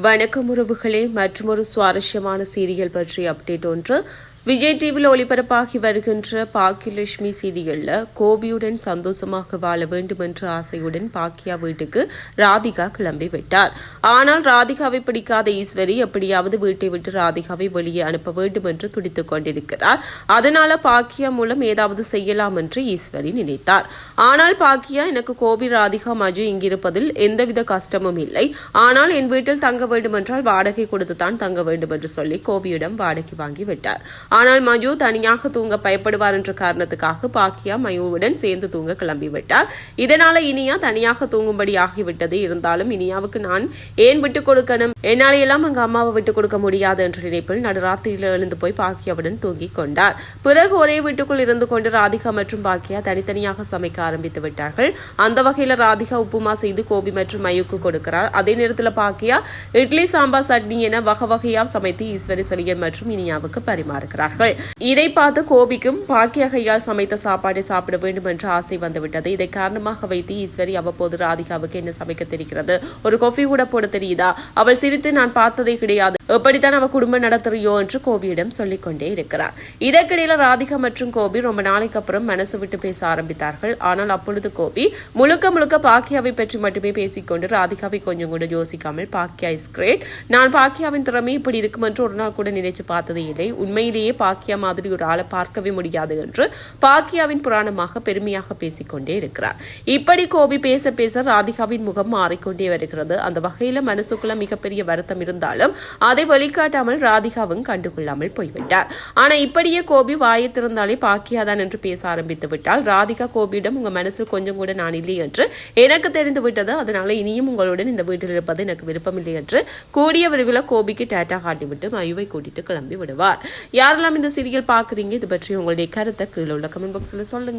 வணக்கம் உறவுகளே. மற்றொரு சுவாரஸ்யமான சீரியல் பற்றிய அப்டேட் ஒன்று. விஜய் டிவியில் ஒளிபரப்பாகி வருகின்ற பாக்கியலட்சுமி சீரியல்ல கோபியுடன் சந்தோஷமாக வாழ வேண்டும் என்ற ஆசையுடன் பாக்கியா வீட்டுக்கு ராதிகா கிளம்பி விட்டார். ஆனால் ராதிகாவை பிடிக்காத ஈஸ்வரி எப்படியாவது வீட்டை விட்டு ராதிகாவை வெளியே அனுப்ப வேண்டும் என்று துடித்துக் கொண்டிருக்கிறார். அதனால பாக்கியா மூலம் ஏதாவது செய்யலாம் என்று ஈஸ்வரி நினைத்தார். ஆனால் பாக்கியா எனக்கு கோபி ராதிகா மஜு இங்கிருப்பதில் எந்தவித கஷ்டமும் இல்லை. ஆனால் என் வீட்டில் தங்க வேண்டும் என்றால் வாடகை கொடுத்துதான் தங்க வேண்டும் என்று சொல்லி கோபியிடம் வாடகை வாங்கி விட்டார். ஆனால் மஜு தனியாக தூங்க பயப்படுவார் என்ற காரணத்துக்காக பாக்கியா மயுவுடன் சேர்ந்து தூங்க கிளம்பிவிட்டார். இதனால இனியா தனியாக தூங்கும்படி ஆகிவிட்டது. இருந்தாலும் இனியாவுக்கு நான் ஏன் விட்டுக் கொடுக்கணும்? என்னால் எல்லாம் அங்க அம்மாவை விட்டுக் கொடுக்க முடியாது என்ற நினைப்பில் நடுராத்திரியில் எழுந்து போய் பாக்கியாவுடன் தூங்கிக் கொண்டார். பிறகு ஒரே வீட்டுக்குள் இருந்து கொண்டு ராதிகா மற்றும் பாக்கியா தனித்தனியாக சமைக்க ஆரம்பித்து விட்டார்கள். அந்த வகையில் ராதிகா உப்புமா செய்து கோபி மற்றும் மயுக்கு கொடுக்கிறார். அதே நேரத்தில் பாக்கியா இட்லி சாம்பார் சட்னி என வகை வகையாக சமைத்து ஈஸ்வரி செலியன் மற்றும் இனியாவுக்கு பரிமாறுகிறார். பரிமாறுகிறார்கள் இதை பார்த்து கோபிக்கும் பாக்கிய கையால் சமைத்த சாப்பாடை சாப்பிட வேண்டும் என்ற ஆசை வந்துவிட்டது. இதை காரணமாக வைத்து ஈஸ்வரி அவ்வப்போது ராதிகாவுக்கு என்ன சமைக்க தெரிகிறது? ஒரு கொஃபி கூட போட தெரியுதா? அவள் சிரித்து நான் பார்த்ததே கிடையாது. எப்படித்தான் அவ குடும்பம் நடத்துறியோ? என்று கோபியிடம் சொல்லிக்கொண்டே இருக்கிறார். இதற்கிடையில ராதிகா மற்றும் கோபி ரொம்ப நாளைக்கு அப்புறம் மனசு விட்டு பேச ஆரம்பித்தார்கள். ஆனால் அப்பொழுது கோபி முழுக்க முழுக்க பாக்கியாவை பற்றி மட்டுமே பேசிக்கொண்டு ராதிகாவை கொஞ்சம் கூட யோசிக்காமல் பாக்கியா இஸ் கிரேட் நான் பாக்கியாவின் திறமை இப்படி இருக்கும் என்று ஒரு நாள் கூட நினைச்சு பார்த்ததே இல்லை. உண்மையிலேயே பாக்கியா மாதிரி ஒரு ஆளை பார்க்கவே முடியாது என்று பாக்கியாவின் புராணமாக பெருமையாக பேசிக்கொண்டே இருக்கிறார். இப்படி கோபி பேச பேச ராதிகாவின் முகம் மாறிக்கொண்டே வருகிறது. அந்த வகையில மனசுக்குள்ள மிகப்பெரிய வருத்தம் இருந்தாலும் அதை வெளிக்காட்டாமல் ராதிகாவும் கண்டுகொள்ளாமல் போய்விட்டார். ஆனா இப்படியே கோபி வாயை திறந்தாலே பாக்கியாதான் என்று பேச ஆரம்பித்து விட்டால் ராதிகா கோபியிடம் உங்க மனசில் கொஞ்சம் கூட நான் இல்லை என்று எனக்கு தெரிந்து விட்டது. அதனால இனியும் உங்களுடன் இந்த வீட்டில் இருப்பது எனக்கு விருப்பமில்லை என்று கூடிய விரைவில் கோபிக்கு டேட்டா காட்டிவிட்டு மயுவை கூட்டிட்டு கிளம்பி விடுவார். யாரெல்லாம் இந்த சீரியல் பார்க்குறீங்க. இது பற்றி உங்களுடைய கருத்தை கீழே உள்ள கமெண்ட் பாக்ஸில் சொல்லுங்க.